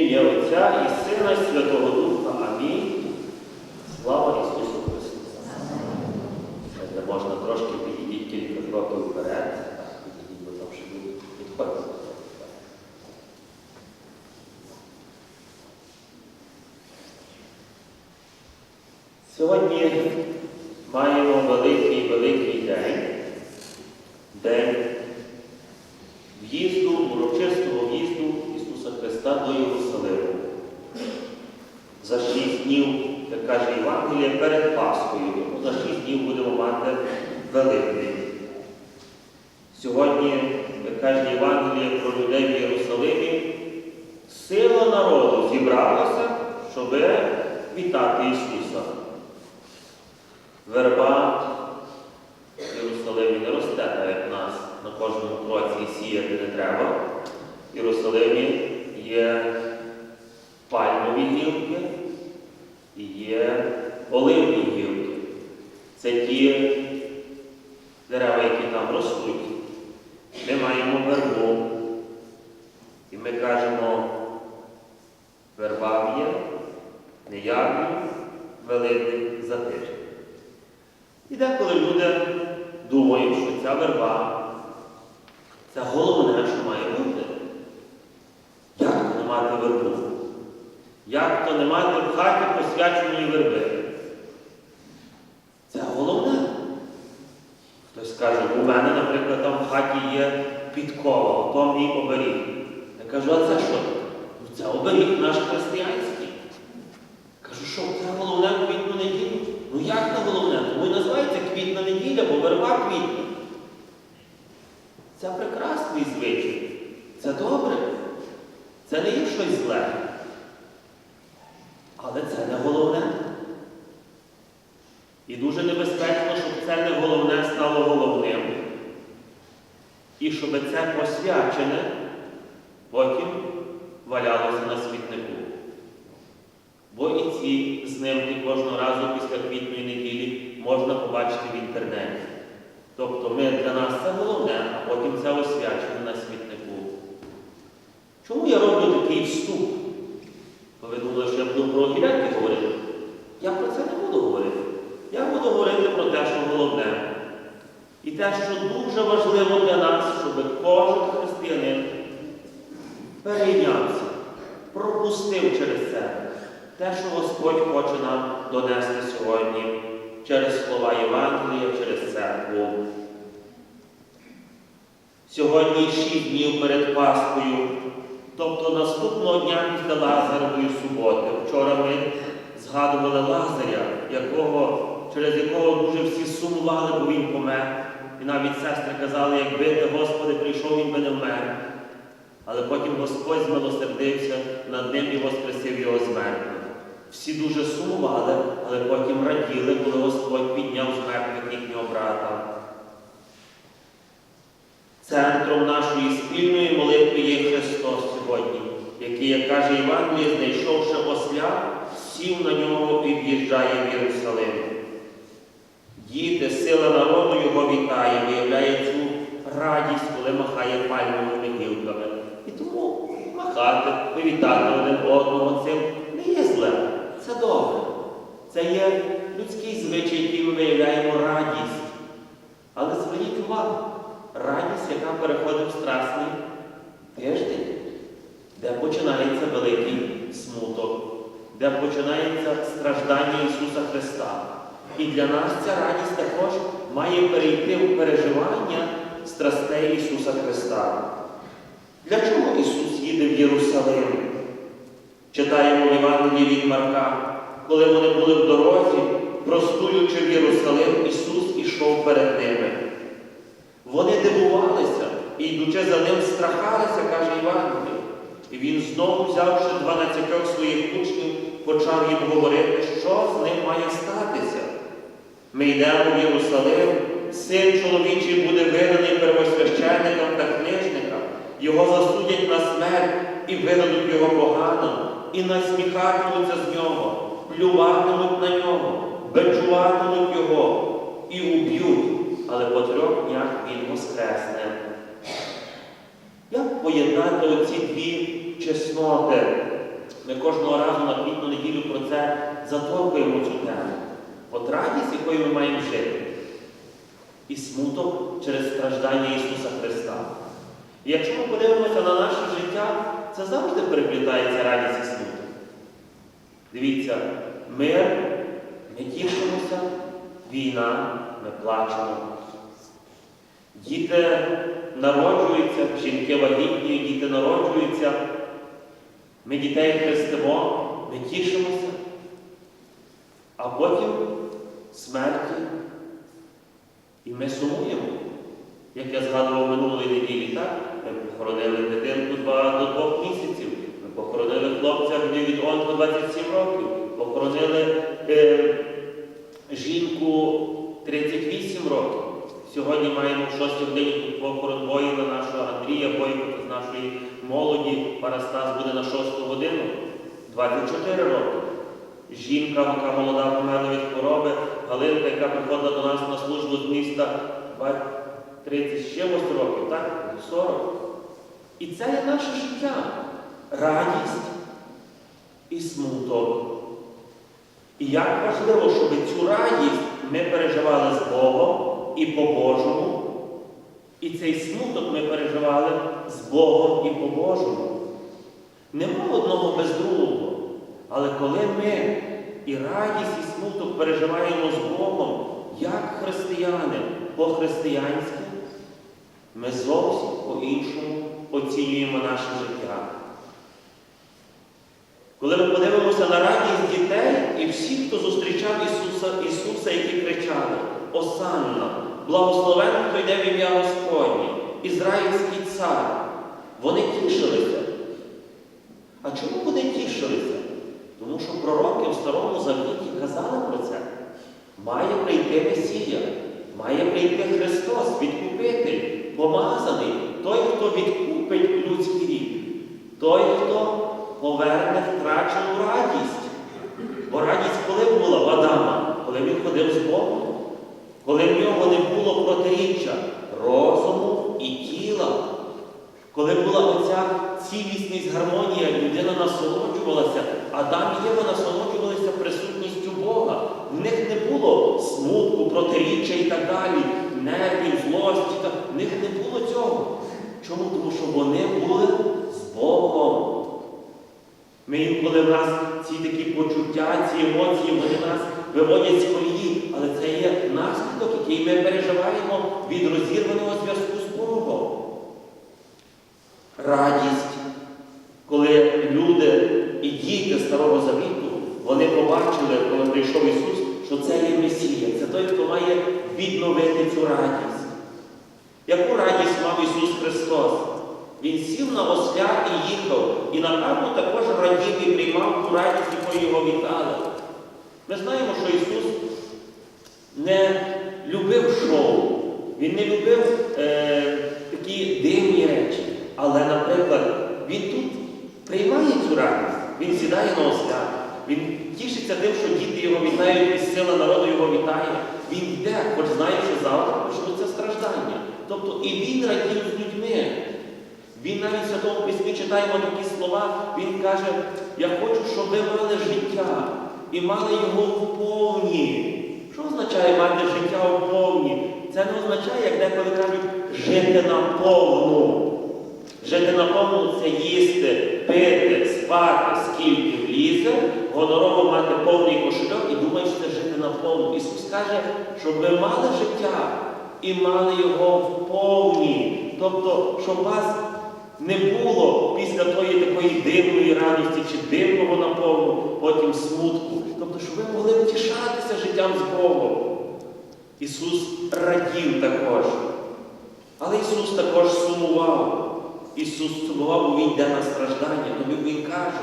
Ім'я Отця і Сина, Святого Духа. Амінь. Слава Ісусу Христу. Знаєте, можна трошки підійдіть кілька кроків вперед. Підійдіть, бо там ще будуть підходити. Сьогодні маємо великий великий день. День в'їзду, урочистого в'їзду Ісуса Христа до Єрусалиму. За шість днів, як каже Євангеліє, перед Пасхою. Тому за шість днів будемо мати Великдень. Сьогодні, каже Євангеліє про людей в Єрусалимі, сила народу зібралася, щоб вітати Ісуса. Верба в Єрусалимі не росте, як нас на кожному кроці сіяти не треба. В Єрусалимі є пальмові гілки і є оливні гілки. Це ті дерева, які там ростуть. Ми маємо вербу. І ми кажемо, верба є, неявний, великий за тиждень. І деколи люди думають, що ця верба це головне, що має бути. Як то не мати вербу? Як то не мати в хаті посвяченої верби? Це головне. Хтось скаже, у мене, наприклад, там в хаті є підкова, то мій оберіг. Я кажу, а це що? Ну це оберіг наш християнський. Кажу, що це головне в квітну неділю? Ну як не головне? Тому і називається квітна неділя, бо верба квітна. Це прекрасний звичай. Це добре. Це не є щось зле. Але це не головне. І дуже небезпечно, щоб це не головне стало головним. І щоб це посвячене потім валялося на смітнику. Бо і ці знимки кожного разу після квітної неділі можна побачити в інтернеті. Тобто ми для нас це головне, а потім це освячено на смітнику. Чому я роблю такий вступ? Бо ви думали, що я буду про гілянки говорити? Я про це не буду говорити. Я буду говорити про те, що головне. І те, що дуже важливо для нас, щоб кожен християнин перейнявся, пропустив через себе те, що Господь хоче нам донести сьогодні через слова Євангелія, через церкву. Сьогодні шість днів перед Пасхою, тобто наступного дня після Лазарової суботи. Вчора ми згадували Лазаря, якого, через якого дуже всі сумували, бо він помер. І навіть сестри казали, якби ти, Господи, прийшов, він би не вмер. Але потім Господь змилосердився над ним і воскресив його з мертвих. Всі дуже сумували, але потім раділи, коли Господь підняв з мертвих їхнього брата. Центром нашої спільної молитви є Христос сьогодні, який, як каже Євангеліє, знайшовши осля, сів на нього і в'їжджає в Єрусалим. Діти, сила народу його вітає, виявляє цю радість, коли махає пальмовими гілками. І тому махати, привітати один одного цим не є зле. Це добре. Це є людський звичай, який ми виявляємо радість. Але зверніть увагу, радість, яка переходить в страсний тиждень, де починається великий смуток, де починається страждання Ісуса Христа. І для нас ця радість також має перейти в переживання страстей Ісуса Христа. Для чого Ісус їде в Єрусалим? Читаємо в Євангелії від Марка, коли вони були в дорозі, простуючи в Єрусалим, Ісус ішов перед ними. Вони дивувалися і, йдучи за ним, страхалися, каже Євангеліє. І він знову, взявши дванадцятьох своїх учнів, почав їм говорити, що з ним має статися. Ми йдемо в Єрусалим, син чоловічий буде виданий первосвященникам та книжникам, його засудять на смерть і видадуть його поганим, і насміхатимуться з нього, плюватимуть на нього, бичуватимуть його і уб'ють, але по трьох днях він воскресне. Як поєднати оці дві чесноти? Ми кожного разу на неділю про це заторкуємо цю тему. От радість, якою ми маємо жити, і смуток через страждання Ісуса Христа. І якщо ми подивимося на наше життя, це завжди переплітається радість і смуток. Дивіться, мир, ми тішимося, війна, ми плачемо. Діти народжуються, жінки вагітні, діти народжуються. Ми дітей хрестимо, ми тішимося, а потім смерті. І ми сумуємо. Як я згадував минулої неділі, так? Ми похоронили дитинку два, до двох місяців, ми похоронили хлопця від онко 27 років, похоронили е, жінку 38 років. Сьогодні маємо в 6 годині похорон воїна нашого Андрія Бойко з нашої молоді. Парастас буде на 6 годину, 24 роки. Жінка, яка молода померла від хвороби, Галинка, яка приходила до нас на службу з міста 30 ще років, так? 40. І це є наше життя. Радість і смуток. І як важливо, щоб цю радість ми переживали з Богом і по-божому, і цей смуток ми переживали з Богом і по-божому. Нема одного без другого. Але коли ми і радість, і смуток переживаємо з Богом, як християни по-християнськи, ми зовсім по-іншому оцінюємо наше життя. Коли ми подивимося на радість дітей і всіх, хто зустрічав Ісуса, Ісуса, які кричали, Осанна, благословенно хто йде в ім'я Господнє, Ізраїльський цар, вони тішилися. А чому вони тішилися? Тому що пророки в Старому Завіті казали про це. Має прийти Месія, має прийти Христос, відкупитель, помазаний, той, хто відкупить людський рід, той, хто поверне втрачену радість. Бо радість коли була в Адама, коли він ходив з Богом, коли в нього не було протиріччя розуму і тіла, коли була оця цілісність, гармонія, людина насолоджувалася, Адам і Єва насолоджувалися присутністю Бога. В них не було смутку, протиріччя і так далі, нервів, злості. та- В них не було цього. Чому? Тому що вони були з Богом. Ми інколи в нас ці такі почуття, ці емоції, вони нас виводять з колії, але це є наслідок, який ми переживаємо від розірваного зв'язку з Богом. Радість, коли люди і діти Старого Завіту, вони побачили, коли прийшов Ісус, що це є Месія, це той, хто має відновити цю радість. Яку радість мав Ісус Христос? Він сів на осля і їхав, і напевно також радів і приймав ту радість, якою його вітали. Ми знаємо, що Ісус не любив шоу, Він не любив е, такі дивні речі. Але, наприклад, Він тут приймає цю радість, Він сідає на осля, Він тішиться тим, що діти його вітають, і сила народу його вітає. Він йде, хоч знає, що завтра почнуться страждання. Тобто і він радів з людьми. Він навіть в Святому Письмі читаємо такі слова, він каже, я хочу, щоб ви мали життя і мали його в повні. Що означає мати життя в повні? Це не означає, як деколи кажуть, жити наповну. Жити наповну це їсти, пити, спати, скільки влізе, гонорово мати повний кошельок і думаєш, це жити наповну. Ісус каже, щоб ви мали життя і мали його в повні. Тобто, щоб вас не було після тої такої дивної радості чи дивного наповну, потім смутку. Тобто, щоб ви могли втішатися життям з Богом. Ісус радів також. Але Ісус також сумував. Ісус бо Він йде на страждання. Тому Він каже,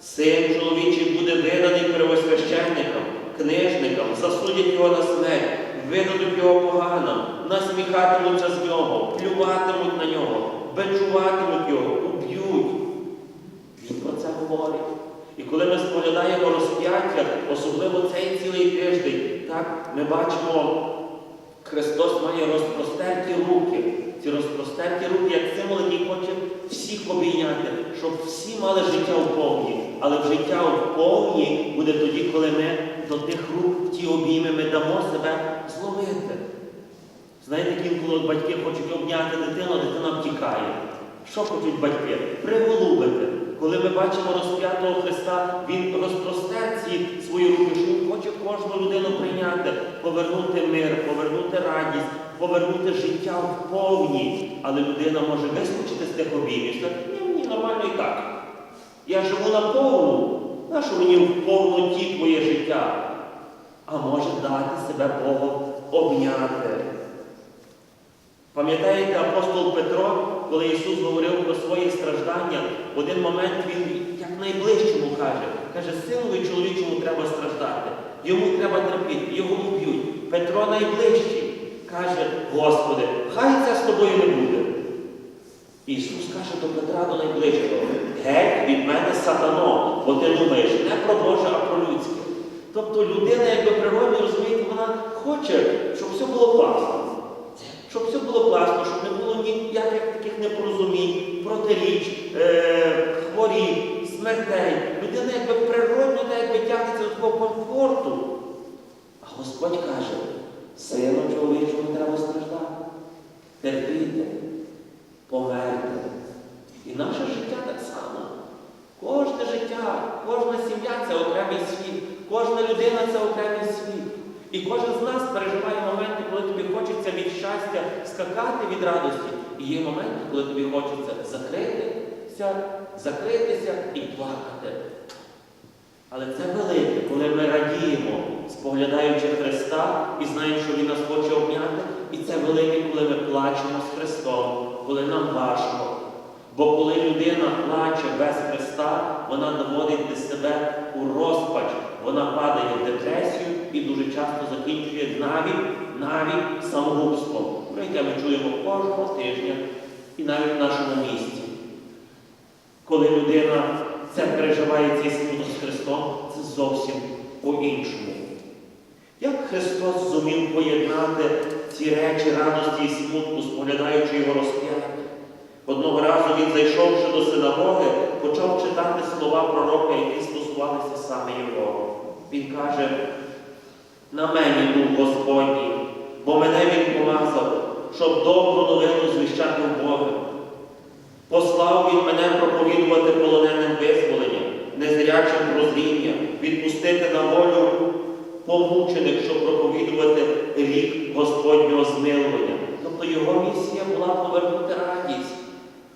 син чоловічий буде виданий первосвященникам, книжникам, засудять його на смерть, видадуть його поганам, насміхатимуться з нього, плюватимуть на нього, бичуватимуть його, уб'ють. Він про це говорить. І коли ми споглядаємо розп'яття, особливо цей цілий тиждень, так, ми бачимо, Христос має розпростерті руки. Ці розпростерті руки, як символ, який хоче всіх обійняти, щоб всі мали життя в повні. але життя в повні буде тоді, коли ми до тих рук ті обійми ми дамо себе зловити. Знаєте, інколи батьки хочуть обняти дитину, дитина втікає. Що хочуть батьки? Приголубити. Коли ми бачимо розп'ятого Христа, Він розпростер ці свої руки, що Він хоче кожну людину прийняти, повернути мир, повернути радість, повернути життя в повні. Але людина може вискочити з тих обіймів. сказати, ні, мені нормально і так. Я живу на повну. Нащо мені в повноті твоє життя? А може дати себе Богу обняти. Пам'ятаєте апостол Петро, коли Ісус говорив про свої страждання, в один момент він як найближчому каже, каже, синові чоловічому треба страждати, йому треба терпіти, його вб'ють. Петро найближчий каже, Господи, хай це з тобою не буде. Ісус каже до Петра до найближчого, геть від мене сатано, бо ти думаєш не про Боже, а про людське. Тобто людина, якби природно, розумієте, вона хоче, щоб все було класно. Щоб все було класно, щоб не було ніяких таких непорозумінь, протиріч, е, хворіб, смертей. Людина якби природно та якби тягнеться до такого комфорту. А Господь каже, сину чоловічому треба страждати. Терпіти, померти. І наше життя так само. Кожне життя, кожна сім'я це окремий світ, кожна людина це окремий світ. І кожен з нас переживає моменти, коли тобі хочеться від щастя скакати від радості. І є моменти, коли тобі хочеться закритися, закритися і плакати. Але це велике, коли ми радіємо, споглядаючи Христа і знаємо, що Він нас хоче обняти. І це велике, коли ми плачемо з Христом, коли нам важко. Бо коли людина плаче без Христа, вона доводить до себе у розпач, вона падає в депресію і дуже часто закінчує навіть, навіть самогубством, про яке ми чуємо кожного тижня і навіть в нашому місті. Коли людина це переживає цей смуток з Христом, це зовсім по-іншому. Як Христос зумів поєднати ці речі радості і смутку, споглядаючи його розп'яття? Одного разу він, зайшовши до синагоги, почав читати слова пророка, які стосувалися саме його. Він каже, на мені дух Господній, бо мене він помазав, щоб добру новину звіщати в Бога. Послав він мене проповідувати полоненим визволення, незрячим прозріння, відпустити на волю помучених, щоб проповідувати рік Господнього змилування. Тобто його місія була повернути радість,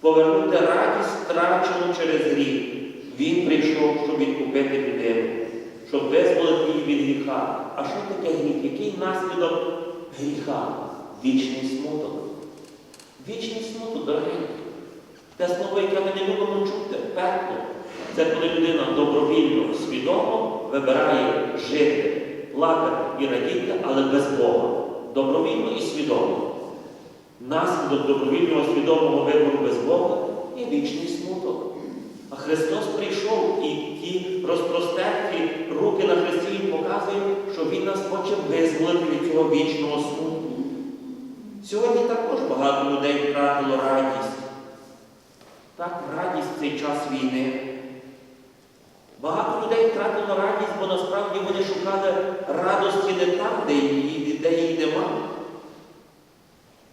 повернути радість втрачену через гріх. Він прийшов, щоб відкупити людину, щоб визволити її від гріха. А що таке гріх? Який наслідок гріха? Вічний смуток. Вічний смуток, дорогенький. Те слово, яке ми не любимо чути, пекло. Це коли людина добровільно, свідомо вибирає жити, плакати і радіти, але без Бога. Добровільно і свідомо. Наслідок добровільного свідомого вибору без Бога є вічний смуток. А Христос прийшов і ті розпростерті руки на Христі Він показує, що Він нас хоче визволити від цього вічного смутку. Сьогодні також багато людей втратило радість. Так, радість в цей час війни. Багато людей втратило радість, бо насправді вони шукали радості не там, де її, де її нема.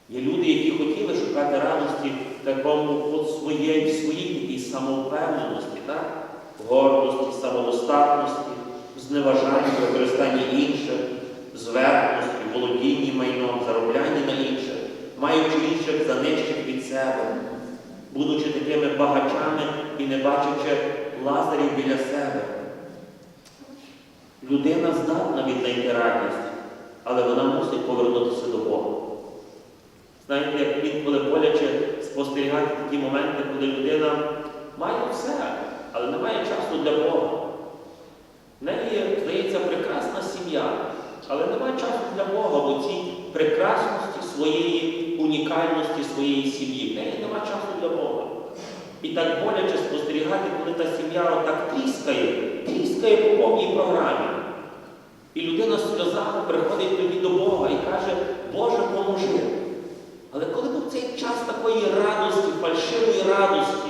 Є люди, які хотіли шукати радості в такому от своєї, в своїй такій самовпевненості, так? гордості, самодостатності, зневажанні, використанні інших, зверхності, володінні майном, зароблянні на інших, маючи інших за нижчих від себе, будучи такими багачами і не бачачи лазарів біля себе. Людина здатна віднайти радість, але вона мусить повернутися до Бога. Знаєте, як інколи боляче спостерігати такі моменти, коли людина має все, але не має часу для Бога. В неї, здається, прекрасна сім'я, але немає часу для Бога в цій прекрасності своєї унікальності своєї сім'ї. В неї немає часу для Бога. І так боляче спостерігати, коли та сім'я отак тріскає, тріскає по повній програмі. І людина з сльозами приходить тоді до Бога і каже, Боже, поможи. Але коли був цей час такої радості, фальшивої радості,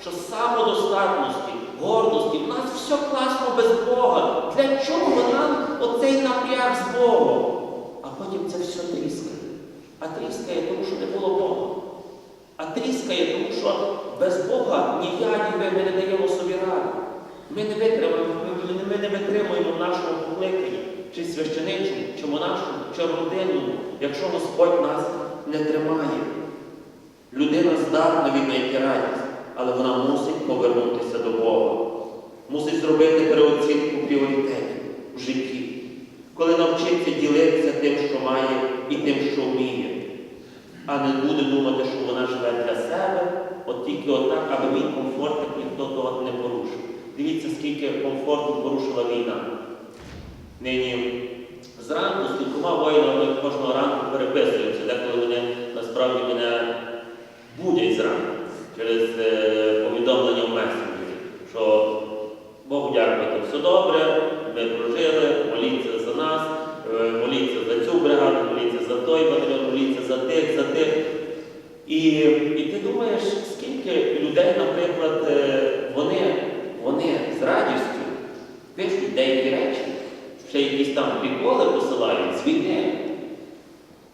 що самодостатності, гордості, в нас все класно без Бога. Для чого нам оцей напряг з Богом? А потім це все тріскає. А тріскає, тому що не було Бога. А тріскає, тому що без Бога ні я, ні ми не даємо собі ради. Ми не витримуємо, ми, не витримуємо в нашому покликанні, чи священичому, чи монашому, чи родинному, якщо Господь нас не тримає. Людина здатна віднайти радість, але вона мусить повернутися до Бога, мусить зробити переоцінку пріоритетів в житті, коли навчиться ділитися тим, що має, і тим, що вміє, а не буде думати, що вона живе для себе, от тільки отак, аби мій комфортик ніхто того не порушив. Дивіться, скільки комфорту порушила війна. Нині зранку з кількома воїнами кожного ранку переписуються, деколи вони насправді мене будять зранку через е, повідомлення в месенджері, що Богу дякувати, все добре, ми прожили, моліться за нас, е, моліться за цю бригаду, моліться за той батальйон, моліться за тих, за тих. І, і ти думаєш, скільки людей, наприклад, е, вони, вони з радістю пишуть деякі речі, ще якісь там приколи посилають з.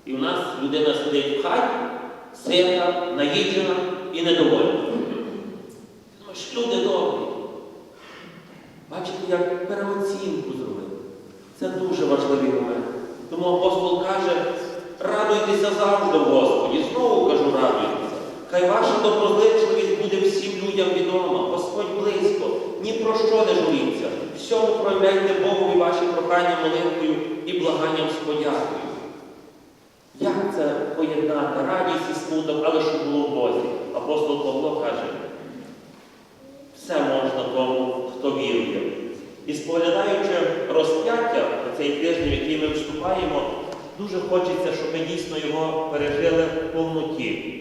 І в нас людина сидить в хаті, сита, наїджена і недовольна. Думаєш, люди добрі. Бачите, як переоцінку зробити. Це дуже важливий момент. Тому апостол каже, радуйтеся завжди Господі. Знову кажу, радуйтеся. Хай ваша доброзичливість буде всім людям відома. Господь близько, ні про що не журіться. Всьому проявляйте Богові ваші прохання молитвою і благанням з подякою. Як це поєднати? Радість і смуток, але щоб було в Бозі. Апостол Павло каже, все можна тому, хто вірує. І споглядаючи розп'яття цей тиждень, в який ми вступаємо, дуже хочеться, щоб ми дійсно його пережили в повноті.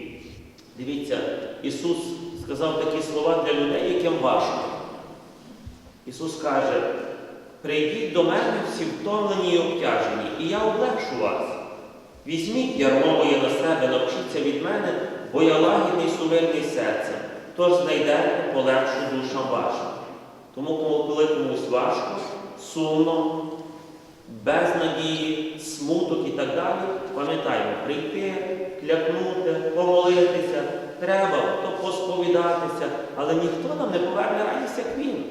Дивіться, Ісус сказав такі слова для людей, яким важко. Ісус каже, прийдіть до мене всі втомлені і обтяжені, і я облегшу вас. Візьміть ярмо моє на себе, навчіться від мене, бо я лагідний сумирний серцем, тож знайдете полегшу душам вашим. Тому, коли комусь важко, сумно, без надії, смуток і так далі, пам'ятаємо, прийти, клякнути, помолитися, треба, то посповідатися, але ніхто нам не поверне радість, як він.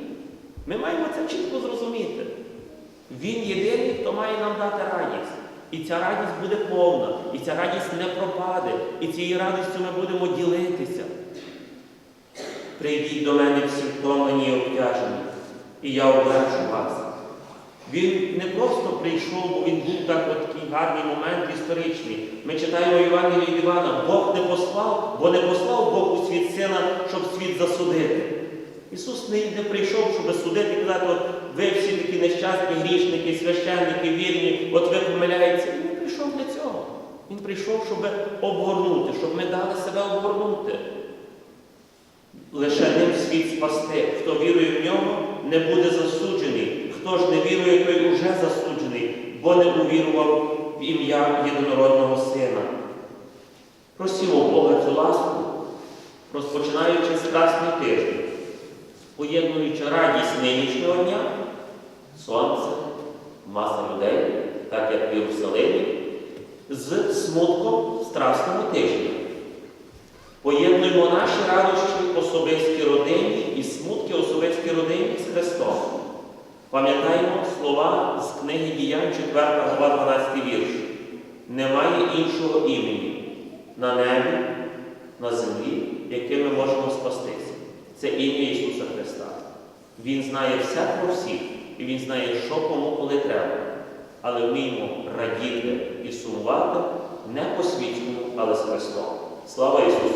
Ми маємо це чітко зрозуміти. Він єдиний, хто має нам дати радість. І ця радість буде повна, і ця радість не пропаде, і цією радістю ми будемо ділитися. Прийдіть до мене всі втомлені і обтяжені, і я облегшу вас. Він не просто прийшов, бо він був так от такий гарний момент історичний. Ми читаємо Євангелію від Івана, Бог не послав, бо не послав Бог у світ сина, щоб світ засудити. Ісус не, не прийшов, щоб судити казати, от ви всі такі нещасні грішники, священники, вірні, от ви помиляєтеся. Він не прийшов для цього. Він прийшов, щоб обгорнути, щоб ми дали себе обгорнути. Лише ним світ спасти. Хто вірує в нього, не буде засуджений. Хто ж не вірує, той уже засуджений, бо не увірував в ім'я єдинородного Сина. Просімо Бога цю ласку, розпочинаючи страсний тиждень, поєднуючи радість нинішнього дня, сонце, маса людей, так як в Єрусалимі, з смутком страсного тижня. Поєднуємо наші радощі особисті родині і смутки особисті родині з Христом. Пам'ятаємо слова з книги Діянь 4 глава 12 вірш. Немає іншого імені на небі, на землі, яким ми можемо спастися. Це ім'я Ісуса Христа. Він знає все про всіх, і Він знає, що кому коли треба. Але вміємо радіти і сумувати не по світському, але з Христом. Слава Ісусу!